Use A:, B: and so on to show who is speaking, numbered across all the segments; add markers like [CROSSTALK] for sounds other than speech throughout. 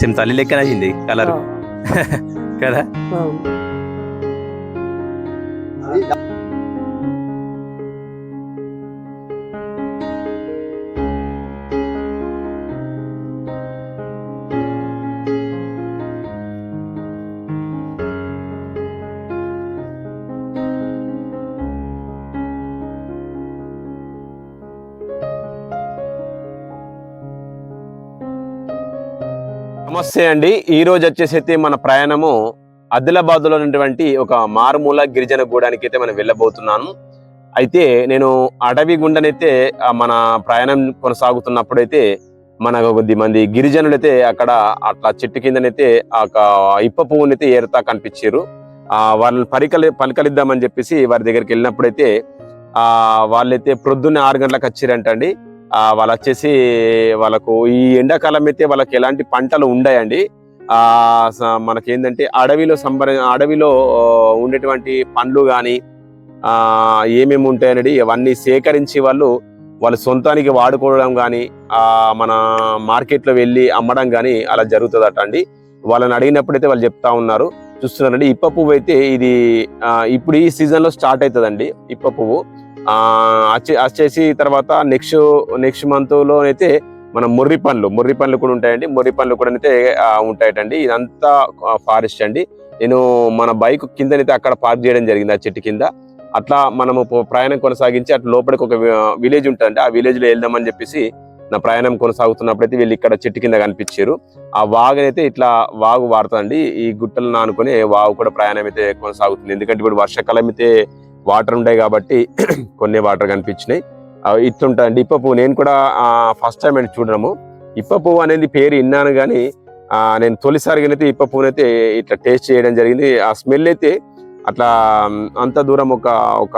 A: Same తల్లి లెక్కన అయింది కలర్ [LAUGHS] కదా?
B: నమస్తే అండి. ఈ రోజు వచ్చేసి అయితే మన ప్రయాణము ఆదిలాబాద్లో ఉన్నటువంటి ఒక మారుమూల గిరిజన గూడానికి అయితే మనం వెళ్ళబోతున్నాను. అయితే నేను అడవి గుండనైతే మన ప్రయాణం కొనసాగుతున్నప్పుడు అయితే మన కొద్ది మంది గిరిజనులు అయితే అక్కడ అట్లా చెట్టు కిందనైతే ఆ ఇప్ప ఇప్ప పువ్వునైతే ఏరుతా కనిపించారు. ఆ వాళ్ళని పరికలి పలకలిద్దామని చెప్పేసి వారి దగ్గరికి వెళ్ళినప్పుడైతే ఆ వాళ్ళైతే ప్రొద్దున్నే ఆరు గంటలకు వచ్చారంటండి వాళ్ళు వచ్చేసి వాళ్ళకు ఈ ఎండాకాలం అయితే వాళ్ళకి ఎలాంటి పంటలు ఉండయండి. మనకి ఏంటంటే అడవిలో సంబర అడవిలో ఉండేటువంటి పండ్లు కానీ ఏమేమి ఉంటాయనేది అవన్నీ సేకరించి వాళ్ళు వాళ్ళ సొంతానికి వాడుకోవడం కానీ మన మార్కెట్లో వెళ్ళి అమ్మడం కానీ అలా జరుగుతుందట అండి. వాళ్ళని అడిగినప్పుడైతే వాళ్ళు చెప్తా ఉన్నారు. చూస్తున్నారండి ఇప్ప పువ్వు అయితే ఇది ఇప్పుడు ఈ సీజన్లో స్టార్ట్ అవుతుందండి ఇప్ప పువ్వు. వచ్చేసి తర్వాత నెక్స్ట్ నెక్స్ట్ మంత్లో అయితే మన ముర్రి పండ్లు ముర్రి పండ్లు కూడా ఉంటాయండి. ముర్రి పండ్లు కూడా అయితే ఉంటాయటండి. ఇదంతా ఫారెస్ట్ అండి. నేను మన బైక్ కిందనైతే అక్కడ పార్క్ చేయడం జరిగింది ఆ చెట్టు కింద. అట్లా మనము ప్రయాణం కొనసాగించి అట్లా లోపలికి ఒక విలేజ్ ఉంటుందండి. ఆ విలేజ్లో వెళ్దామని చెప్పేసి నా ప్రయాణం కొనసాగుతున్నప్పుడైతే వీళ్ళు ఇక్కడ చెట్టు కింద కనిపించారు. ఆ వాగు అయితే ఇట్లా వాగు వాడుతుందండి ఈ గుట్టలను ఆనుకొని వాగు కూడా ప్రయాణం అయితే కొనసాగుతుంది. ఎందుకంటే ఇప్పుడు వర్షాకాలం అయితే వాటర్ ఉంటాయి కాబట్టి [CLEARS THROAT] కొన్ని వాటర్ కనిపించినాయి. అవి అండి ఇప్ప పువ్వు నేను కూడా ఫస్ట్ టైం అయితే చూడడము. ఇప్ప పువ్వు అనేది పేరు విన్నాను కానీ నేను తొలిసారిగా అయితే ఇప్ప పువ్వుని అయితే ఇట్లా టేస్ట్ చేయడం జరిగింది. ఆ స్మెల్ అయితే అట్లా అంత దూరం ఒక ఒక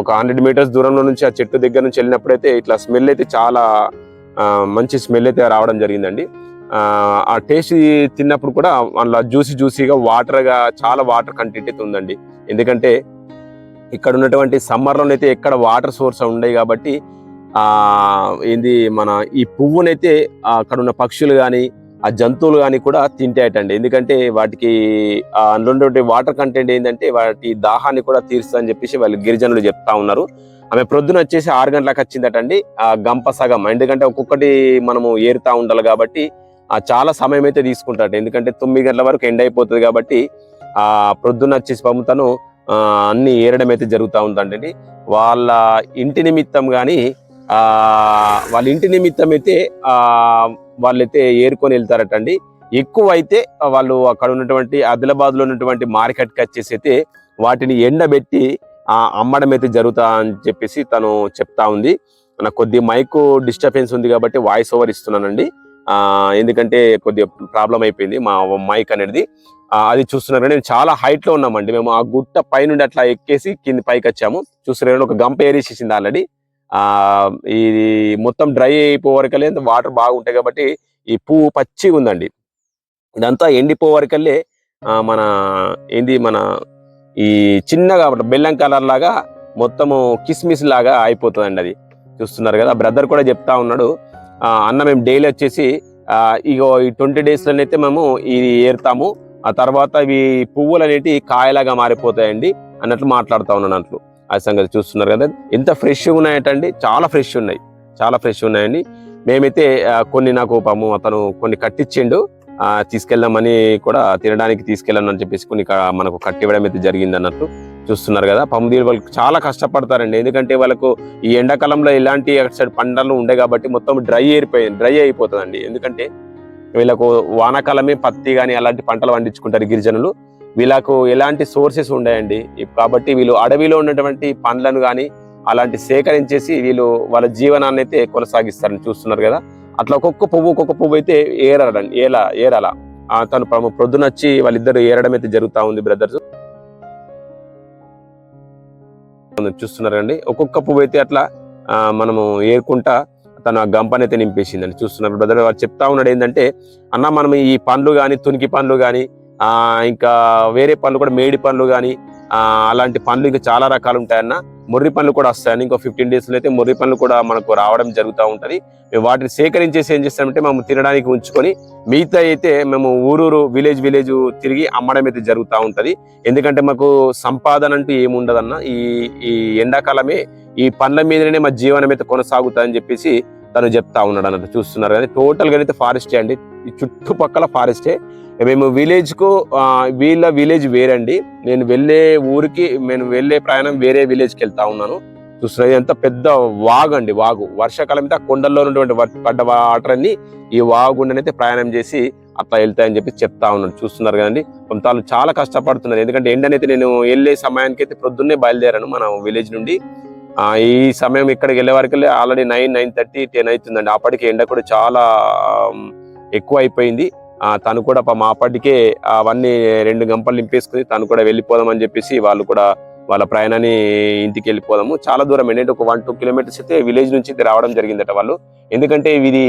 B: ఒక హండ్రెడ్ మీటర్స్ దూరంలో నుంచి ఆ చెట్టు దగ్గర నుంచి వెళ్ళినప్పుడైతే ఇట్లా స్మెల్ అయితే చాలా మంచి స్మెల్ అయితే రావడం జరిగిందండి. ఆ, ఆ టేస్ట్ తిన్నప్పుడు కూడా అందులో జ్యూసీ జ్యూసీగా వాటర్గా చాలా వాటర్ కంటెంట్ అయితే ఉందండి. ఎందుకంటే ఇక్కడ ఉన్నటువంటి సమ్మర్లోనైతే ఎక్కడ వాటర్ సోర్స్ ఉండవు కాబట్టి ఆ ఏంది మన ఈ పువ్వునైతే అక్కడ ఉన్న పక్షులు కానీ ఆ జంతువులు కానీ కూడా తింటాయటండి. ఎందుకంటే వాటికి ఆ అందులో ఉన్నటువంటి వాటర్ కంటెంట్ ఏంటంటే వాటి దాహాన్ని కూడా తీరుస్తుందని చెప్పేసి వాళ్ళు గిరిజనులు చెప్తా ఉన్నారు. ఆమె ప్రొద్దున వచ్చేసి ఆరు గంటలకు వచ్చిందటండి ఆ గంప సగం. ఎందుకంటే ఒక్కొక్కటి మనము ఏరుతా ఉండాలి కాబట్టి ఆ చాలా సమయం అయితే తీసుకుంటాడు ఎందుకంటే తొమ్మిది గంటల వరకు ఎండ్ అయిపోతుంది కాబట్టి ఆ ప్రొద్దున వచ్చేసి పంపుతాను అన్ని ఏరడం అయితే జరుగుతూ ఉందండి వాళ్ళ ఇంటి నిమిత్తం కానీ వాళ్ళ ఇంటి నిమిత్తం అయితే వాళ్ళైతే ఏరుకొని వెళ్తారటండి. ఎక్కువ అయితే వాళ్ళు అక్కడ ఉన్నటువంటి ఆదిలాబాద్లో ఉన్నటువంటి మార్కెట్కి వచ్చేసి అయితే వాటిని ఎండబెట్టి అమ్మడం అయితే జరుగుతా అని చెప్పేసి తను చెప్తా ఉంది. నాకు కొద్ది మైకు డిస్టర్బెన్స్ ఉంది కాబట్టి వాయిస్ ఓవర్ ఇస్తున్నానండి. ఎందుకంటే కొద్దిగా ప్రాబ్లం అయిపోయింది. మా మైక్ అనేది అది చూస్తున్నారు నేను చాలా హైట్లో ఉన్నామండి. మేము ఆ గుట్ట పైనుండి అట్లా ఎక్కేసి కింది పైకి వచ్చాము. చూస్తున్నారు ఒక గంప ఏరేసేసింది ఆల్రెడీ. ఆ ఇది మొత్తం డ్రై అయిపోవరకలే వాటర్ బాగుంటాయి కాబట్టి ఈ పువ్వు పచ్చిగా ఉందండి. ఇదంతా ఎండిపోవరకల్లే మన ఏంది మన ఈ చిన్నగా బెల్లం కలర్ లాగా మొత్తము కిస్మిస్ లాగా అయిపోతుందండి అది. చూస్తున్నారు కదా బ్రదర్ కూడా చెప్తా ఉన్నాడు. ఆ, అన్న మేము డైలీ వచ్చేసి ఇగో ఈ ట్వంటీ డేస్లోనైతే మేము ఇది ఏరుతాము. ఆ తర్వాత ఇవి పువ్వులు అనేటి కాయలాగా మారిపోతాయండి అన్నట్లు మాట్లాడుతూ ఉన్నాను అన్నట్లు ఆ సంగతి చూస్తున్నారు కదా. ఎంత ఫ్రెష్గా ఉన్నాయటండి. చాలా ఫ్రెష్ ఉన్నాయి. చాలా ఫ్రెష్ ఉన్నాయండి. మేమైతే కొన్ని నాకు పాము అతను కొన్ని కట్టించిండు తీసుకెళ్దామని కూడా తినడానికి తీసుకెళ్ళాను అని చెప్పేసి కొన్ని మనకు కట్టివ్వడం అయితే జరిగింది అన్నట్టు చూస్తున్నారు కదా. పందులు వాళ్ళకి చాలా కష్టపడతారండి. ఎందుకంటే వాళ్ళకు ఈ ఎండాకాలంలో ఇలాంటి అటు సైడ్ పంటలు ఉండే కాబట్టి మొత్తం డ్రై అయిపోయింది డ్రై అయిపోతుందండి. ఎందుకంటే వీళ్ళకు వానాకాలమే పత్తి కానీ అలాంటి పంటలు పండించుకుంటారు గిరిజనులు. వీళ్ళకు ఎలాంటి సోర్సెస్ ఉండాయండి. కాబట్టి వీళ్ళు అడవిలో ఉన్నటువంటి పండ్లను కానీ అలాంటి సేకరించేసి వీళ్ళు వాళ్ళ జీవనాన్ని అయితే కొనసాగిస్తారని చూస్తున్నారు కదా. అట్లా ఒక్కొక్క పువ్వు ఒక్కొక్క పువ్వు అయితే ఏరాడండి ఏలా ఏరాల. తను ప్రొద్దునొచ్చి ప్రొద్దున వచ్చి వాళ్ళిద్దరు ఏరడం అయితే జరుగుతూ ఉంది బ్రదర్స్. చూస్తున్నారండి. ఒక్కొక్క పువ్వు అయితే అట్లా మనము ఏరుకుంటా తన గంపనైతే నింపేసిందని చూస్తున్నారు బ్రదర్ వారు చెప్తా ఉన్నాడు ఏంటంటే అన్న మనం ఈ పండ్లు కానీ తునికి పండ్లు కానీ ఇంకా వేరే పండ్లు కూడా మేడి పండ్లు కానీ అలాంటి పండ్లు ఇంకా చాలా రకాలు ఉంటాయన్న. మొర్రి పండ్లు కూడా వస్తాయని ఇంకో ఫిఫ్టీన్ డేస్లో అయితే మొర్రి పండ్లు కూడా మనకు రావడం జరుగుతూ ఉంటుంది. మేము వాటిని సేకరించేసి ఏం చేస్తామంటే మేము తినడానికి ఉంచుకొని మిగతా అయితే మేము ఊరూరు విలేజ్ విలేజ్ తిరిగి అమ్మడం అయితే జరుగుతూ ఉంటుంది. ఎందుకంటే మాకు సంపాదన అంటూ ఏముండదన్న ఈ ఈ ఎండాకాలమే ఈ పండ్ల మీదనే మా జీవనం అయితే కొనసాగుతుందని చెప్పేసి తను చెప్తా ఉన్నాడు అన్నట్టు చూస్తున్నారు. కానీ టోటల్గా అయితే ఫారెస్టే అండి. ఈ చుట్టుపక్కల ఫారెస్టే. మేము విలేజ్కు వీళ్ళ విలేజ్ వేరండి. నేను వెళ్ళే ఊరికి నేను వెళ్ళే ప్రయాణం వేరే విలేజ్కి వెళ్తా ఉన్నాను. చూస్తున్నారు ఎంత పెద్ద వాగు అండి వాగు. వర్షాకాలం అయితే ఆ కొండల్లో ఉన్నటువంటి పడ్డ వాటర్ అన్ని ఈ వాగుండనైతే ప్రయాణం చేసి అట్లా వెళ్తాయని చెప్పి చెప్తా ఉన్నాడు. చూస్తున్నారు కదండి. కొంత చాలా కష్టపడుతున్నారు. ఎందుకంటే ఎండనైతే నేను వెళ్ళే సమయానికి అయితే ప్రొద్దున్నే బయలుదేరాను మన విలేజ్ నుండి. ఈ సమయం ఇక్కడికి వెళ్ళే వరకు already nine nine thirty ten అవుతుందండి. అప్పటికి ఎండ కూడా చాలా ఎక్కువ అయిపోయింది తను కూడా మా అప్పటికే అవన్నీ రెండు గంపలు నింపేసుకుని తను కూడా వెళ్ళిపోదామని చెప్పేసి వాళ్ళు కూడా వాళ్ళ ప్రయాణాన్ని ఇంటికి వెళ్ళిపోదాము. చాలా దూరం ఏంటంటే ఒక వన్ టూ కిలోమీటర్స్ అయితే విలేజ్ నుంచి అయితే రావడం జరిగిందట వాళ్ళు. ఎందుకంటే ఇది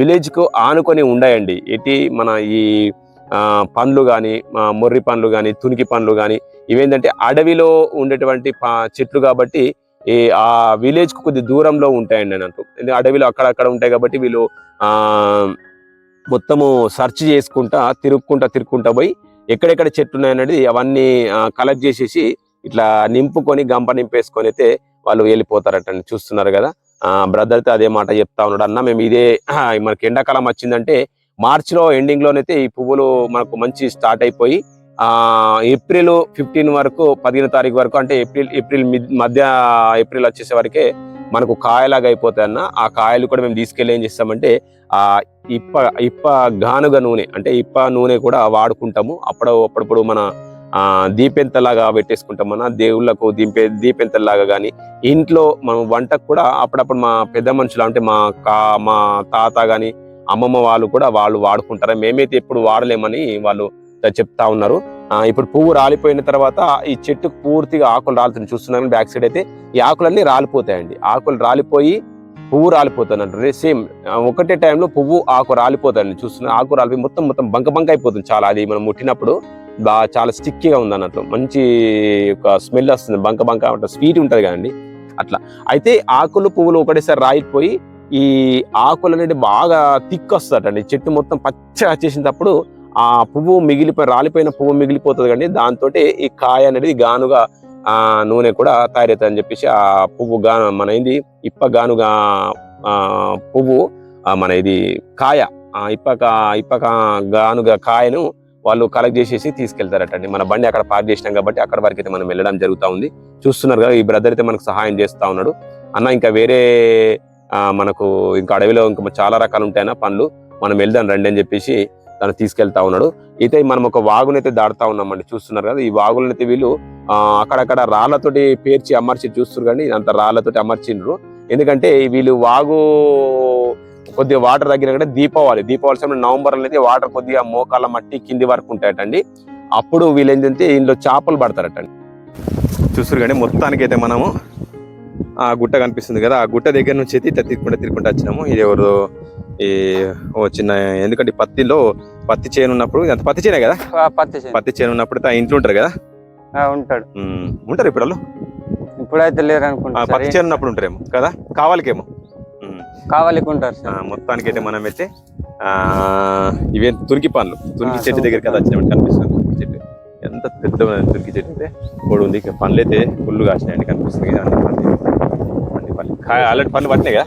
B: విలేజ్కు ఆనుకొని ఉండాయండి. ఎట్టి మన ఈ పండ్లు కానీ మొర్రి పండ్లు కానీ తునికి పండ్లు కానీ ఇవేంటంటే అడవిలో ఉండేటువంటి చెట్లు కాబట్టి ఈ ఆ విలేజ్కు కొద్ది దూరంలో ఉంటాయండి అన్నట్టు ఎందుకంటే అడవిలో అక్కడక్కడ ఉంటాయి కాబట్టి వీళ్ళు ఆ మొత్తము సెర్చ్ చేసుకుంటా తిరుక్కుంటా తిరుక్కుంటా పోయి ఎక్కడెక్కడ చెట్లు ఉన్నాయనేది అవన్నీ కలెక్ట్ చేసేసి ఇట్లా నింపుకొని గంప నింపేసుకొని అయితే వాళ్ళు వెళ్ళిపోతారట చూస్తున్నారు కదా? ఆ బ్రదర్ అదే మాట చెప్తా ఉన్నాడు. అన్న మేము ఇదే మనకి ఎండాకాలం వచ్చిందంటే మార్చిలో ఎండింగ్లోనైతే ఎండింగ్ లోనైతే ఈ పువ్వులు మనకు మంచి స్టార్ట్ అయిపోయి ఏప్రిల్ ఫిఫ్టీన్ వరకు పదిహేను తారీఖు వరకు అంటే ఏప్రిల్ ఏప్రిల్ మధ్య ఏప్రిల్ వచ్చేసే వరకే మనకు కాయలాగా అయిపోతాయి అన్న. ఆ కాయలు కూడా మేము తీసుకెళ్ళి ఏం చేస్తామంటే ఆ ఇప్ప ఇప్ప గానుగ నూనె అంటే ఇప్ప నూనె కూడా వాడుకుంటాము. అప్పుడు అప్పుడప్పుడు మన దీపెంతలాగా పెట్టేసుకుంటాం మన దేవుళ్ళకు దీపే దీపెంతలాగా కానీ ఇంట్లో మనం వంటకు కూడా అప్పుడప్పుడు మా పెద్ద మనుషులు అంటే మా కా మా తాత కానీ అమ్మమ్మ వాళ్ళు కూడా వాళ్ళు వాడుకుంటారు? మేమైతే ఎప్పుడు వాడలేమని వాళ్ళు చెప్తా ఉన్నారు. ఇప్పుడు పువ్వు రాలిపోయిన తర్వాత ఈ చెట్టు పూర్తిగా ఆకులు రాలుతుంది. చూస్తున్నాను బ్యాక్ సైడ్ అయితే ఈ ఆకులన్నీ రాలిపోతాయండి. ఆకులు రాలిపోయి పువ్వు రాలిపోతుంది సేమ్ ఒకటే టైంలో పువ్వు ఆకు రాలిపోతాయండి. చూస్తున్నా ఆకు రాలిపోయి మొత్తం మొత్తం బంక బంక అయిపోతుంది చాలా. అది మనం ముట్టినప్పుడు బాగా చాలా స్టిక్కీగా ఉంది అన్నట్టు మంచి ఒక స్మెల్ వస్తుంది. బంక బంక అంటే స్వీట్ ఉంటుంది కదండి. అట్లా. అయితే ఆకులు పువ్వులు ఒకటేసారి రాయిపోయి ఈ ఆకులు అనేది బాగా తిక్కు వస్తుందటండి. చెట్టు మొత్తం పచ్చగా చేసినప్పుడు ఆ పువ్వు మిగిలిపోయి రాలిపోయిన పువ్వు మిగిలిపోతుంది కానీ దాంతో ఈ కాయ అనేది గానుగా ఆ నూనె కూడా తయారవుతుంది అని చెప్పేసి ఆ పువ్వు గాను మన ఏంది? ఇప్ప గానుగా పువ్వు మన ఇది కాయ ఇప్పక ఇప్ప ఇప్ప గానుగా కాయను వాళ్ళు కలెక్ట్ చేసేసి తీసుకెళ్తారటండి. మన బండి అక్కడ పార్క్ చేసినాం కాబట్టి అక్కడ వరకు అయితే మనం వెళ్ళడం జరుగుతూ ఉంది. చూస్తున్నారు కదా ఈ బ్రదర్ అయితే మనకు సహాయం చేస్తూ ఉన్నాడు. అన్న ఇంకా వేరే మనకు ఇంకా అడవిలో ఇంకా చాలా రకాలు ఉంటాయన్న పండ్లు మనం వెళ్దాం రండి అని చెప్పేసి తను తీసుకెళ్తా ఉన్నాడు. అయితే మనం ఒక వాగునైతే దాడుతా ఉన్నామండి. చూస్తున్నారు కదా ఈ వాగులనైతే వీళ్ళు అక్కడక్కడ రాళ్ళతోటి పేర్చి అమర్చి చూస్తున్నారు కానీ అంత రాళ్ళతోటి అమర్చిండ్రు. ఎందుకంటే వీళ్ళు వాగు కొద్దిగా వాటర్ దగ్గర కూడా దీపావళి దీపావళి సమయంలో నవంబర్ అయితే వాటర్ కొద్దిగా మోకాళ్ళ మట్టి కింది వరకు ఉంటాయటండి. అప్పుడు వీళ్ళు ఏంటంటే ఇందులో చేపలు పడతారటండి.
A: చూస్తారు కానీ మొత్తానికి అయితే మనము ఆ గుట్ట కనిపిస్తుంది కదా ఆ గుట్ట దగ్గర నుంచి అయితే ఇట్లా తిరుక్కుంటా తిరుక్కుంటా వచ్చినాము. ఇది ఎవరు ఈ ఓ చిన్న ఎందుకంటే పత్తిలో పత్తి చేను ఉన్నప్పుడు అంత పత్తి చేనే కదా?
C: పత్తి చేను.
A: పత్తి చేను ఉన్నప్పుడు ఇంట్లో ఉంటారు కదా?
C: ఆ, ఉంటాడు.
A: ఉంటారు ఇప్పుడు వాళ్ళు?
C: ఇప్పుడైతే లేరు అనుకుంటా
A: పత్తి చేను ఉన్నప్పుడు ఉంటారేమో కదా? కావాలికేమో. ఉమ్.
C: కావాలికి ఉంటారు
A: మొత్తానికి అయితే మనం అయితే ఆ ఇవే తురికి పండ్లు. తురికి చెట్టు దగ్గరికి కదా వచ్చినామంటే కనిపిస్తుంది. తురికి చెట్టు. ఎంత పెద్ద తురికి చెట్టు అయితే? పొడి ఉంది. పండ్లు అయితే ఫుల్ కాసినాయండి కనిపిస్తుంది అన్ని పండ్లు. ఆల్రెడీ పండ్లు పట్టినాయి కదా?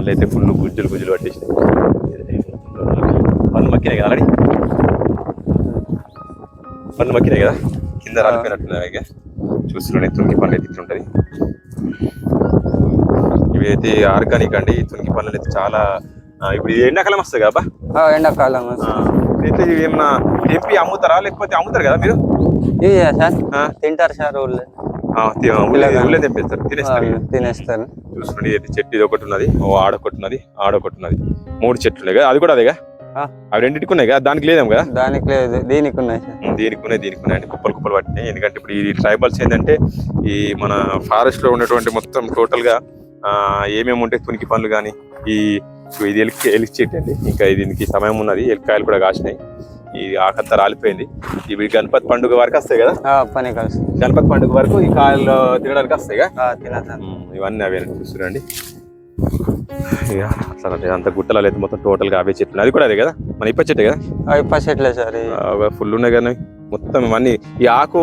A: పండ్లు అయితే ఫుల్ గుజ్జులు గుజ్జులు పట్టేసినాయి. పండ్లు మక్కినాయి కదా ఆల్రెడీ? పండ్లు మక్కినాయి కదా? కింద రాలిపోయినట్టున్నాయి ఇక చూస్తున్నాయి తునికి పండ్లు అయితే ఇట్లుంటది ఇవి అయితే ఆర్గానిక్ అండి. తునికి పండ్లు అయితే చాలా ఇప్పుడు ఎండాకాలం వస్తాయి కదా
C: ఆ, ఎండాకాలం
A: అయితే ఇవి ఏమన్నా తెంపి అమ్ముతారా? లేకపోతే అమ్ముతారు కదా మీరు?
C: సార్. తింటారు సార్ ఊళ్ళో.
A: తెంపేస్తారు. తినేస్తారు.
C: తినేస్తారు.
A: చూసుకోండి ఇది చెట్టు ఇది ఒకటి ఉన్నది. ఓ ఆడ ఒకటి ఉన్నది ఆడ ఒకటి ఉన్నది. మూడు చెట్లు ఉన్నాయి కదా అది కూడా అదేగా. అవి రెండింటికి ఉన్నాయి కదా దానికి లేదేమో కదా?
C: దానికి లేదు దీనికి ఉన్నాయి
A: దీనికి ఉన్నాయి దీనికి ఉన్నాయి కుప్పలు కుప్పలు పట్టినాయి. ఎందుకంటే ఇప్పుడు ఈ ట్రైబల్స్ ఏంటంటే ఈ మన ఫారెస్ట్లో ఉన్నటువంటి మొత్తం టోటల్గా ఆ, ఏమేమి ఉంటాయి తునికి పనులు కానీ ఈ ఇది ఎలికి ఎలికి చెట్టు అండి. ఇంకా దీనికి సమయం ఉన్నది. ఎలికాయలు కూడా కాసినాయి. ఈ ఆకంతా రాలిపోయింది ఇవి గణపతి పండుగ వరకు వస్తాయి కదా?
C: పని కలిసి.
A: గణపతి పండుగ వరకు ఈ కాయలు తినడానికి వస్తాయి కదా? ఇవన్నీ అవే చూస్తురండి ఇక అట్లా అంత గుట్టలు అయితే మొత్తం టోటల్గా అవే చెట్లు. అది కూడా అదే కదా? మన ఇప్ప చెట్టే కదా?
C: అవి పసెట్లే సార్.
A: ఫుల్ ఉన్నాయి కానీ మొత్తం ఇవన్నీ. ఈ ఆకు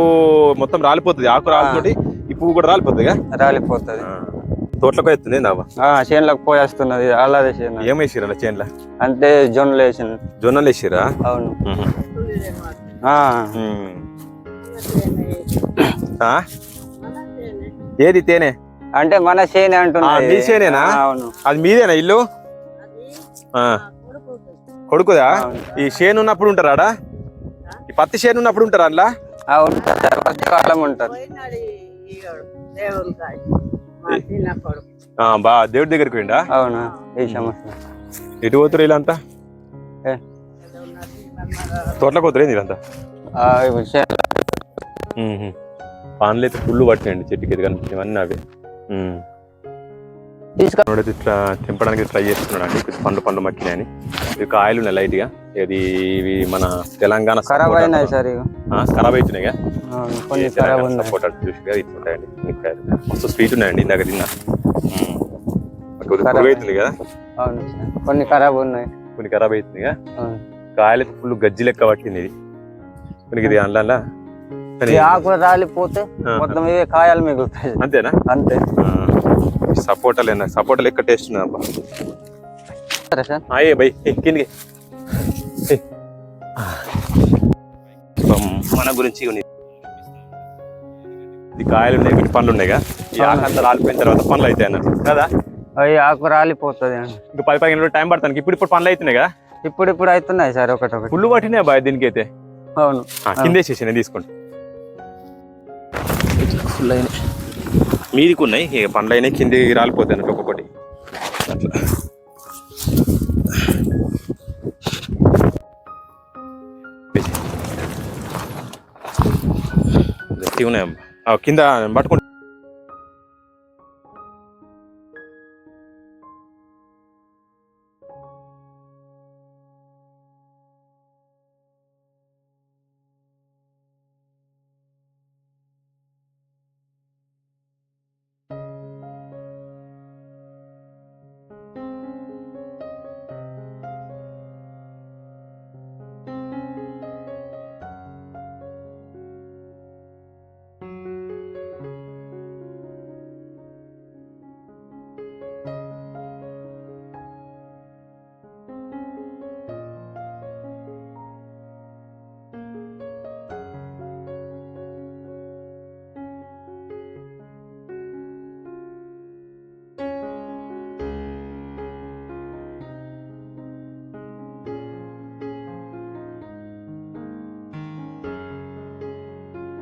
A: మొత్తం రాలిపోతుంది. ఆకు రాలిపోతే ఈ పువ్వు కూడా రాలిపోతుంది
C: రాలిపోతుంది.
A: తోటలకు అవుతుంది నావా?
C: ఆ, చేనులకు పోయేస్తున్నది అలాగే చేను
A: ఏం వేసిరా అలా చేనుల?
C: అంటే జొన్నలు వేసింది.
A: జొన్నలు వేసిరా
C: అవును. ఆ,
A: ఏది తేనె?
C: అంటే మన చేనే
A: ఆ,
C: అంటున్నది
A: మీ చేనేనా?
C: అవును.
A: అది మీదేనా ఇల్లు? ఆ. కొడుకుదా. ఈ చేను ఉన్నప్పుడు ఉంటారా ఆడ? ఈ పత్తి చేను ఉన్నప్పుడు ఉంటారా అందులో?
C: అవును.
A: బా దేవుడి దగ్గరికి పోయిండా?
C: అవునా సమస్య?
A: ఎటు పోతురు వీళ్ళంతా?
C: ఏ,
A: తోటలోకి పోతురు ఏంది
C: చేను-
A: పాన్లు అయితే ఫుల్ పట్టినాయండి చెట్టుకి ఇది కనిపించినవన్నీ అవే. ఉమ్.
C: తీసుకు
A: మనోడైతే ఇట్లా తెంపడానికి ట్రై చేస్తున్నాడు అండి పండు పండు మక్కినాయని ఇవి కాయలు ఉన్నాయి లైట్గా ఇది ఇవి మన తెలంగాణ
C: ఖరాబ్. అయినాయి సార్
A: ఖరాబ్ అవుతున్నాయిగా
C: కొన్ని ఖరాబ్ ఉన్నాయి.
A: సపోటా ఇట్లుంటాయండి మస్తు స్వీట్ ఉన్నాయండి ఇందాక తిన్నా. అవుతుంది కదా?
C: అవును కొన్ని ఖరాబ్ ఉన్నాయి.
A: కొన్ని ఖరాబ్ అవుతుందిగా
C: అవును.
A: కాయలు ఫుల్ గజ్జి లెక్క పట్టింది ఇది. కొన్ని ఇది అందులో కానీ
C: ఈ ఆకు రాలిపోతే మొత్తం ఇవే కాయలు మిగులుతాయి.
A: అంతేనా?
C: అంతే.
A: సపోటాలు ఏనా సపోటాలు ఎక్క టేస్ట్
C: సరే సార్.
A: అయ్యే బై కిందికి. మన గురించి ఇది కాయలు ఉన్నాయి వీటి పండ్లు ఉన్నాయిగా. ఈ ఆకంతా రాలిపోయిన తర్వాత పండ్లు అవుతాయి అన్నట్టు కదా?
C: అవి ఆకు రాలిపోతుంది
A: ఇంకా పది పదిహేను రోజులు టైం పడుతుంది. ఇప్పుడు ఇప్పుడు పండ్లు అవుతున్నాయి కదా
C: ఇప్పుడు ఇప్పుడు అవుతున్నాయి సార్ ఒకటి ఒకటి
A: పుల్లు పట్టినాయి బాయ్ దీనికి అయితే
C: అవును.
A: కిందేసేసి తీసుకోండి ఫుల్ అయినాయి మీదికి ఉన్నాయి ఇక పండ్లు అయినాయి కింది రాలిపోతాయి అన్నట్టు ఒక్కొక్కటి. అట్లా. గట్టిగా ఉన్నాయి అమ్మా. ఆ, కింద పట్టుకోండి Thank you.